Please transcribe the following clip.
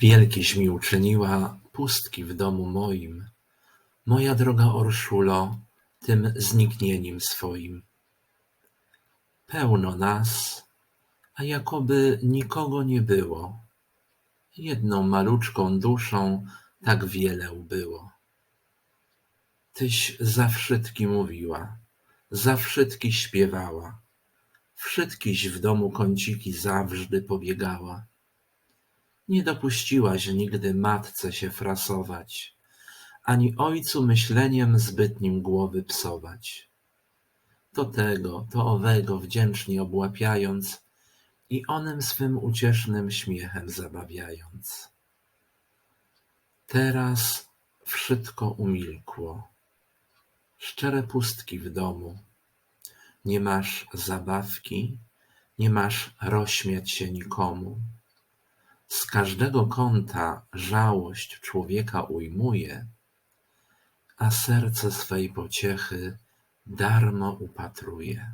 Wielkieś mi uczyniła pustki w domu moim, moja droga Orszulo, tym zniknieniem swoim. Pełno nas, a jakoby nikogo nie było. Jedną maluczką duszą tak wiele było. Tyś za wszystki mówiła, za wszystki śpiewała, wszystkiś w domu kąciki zawżdy pobiegała. Nie dopuściłaś nigdy matce się frasować, ani ojcu myśleniem zbytnim głowy psować. To tego, to owego wdzięcznie obłapiając i onym swym uciesznym śmiechem zabawiając. Teraz wszystko umilkło. Szczere pustki w domu. Nie masz zabawki, nie masz rozśmiać się nikomu. Z każdego kąta żałość człowieka ujmuje, a serce swej pociechy darmo upatruje.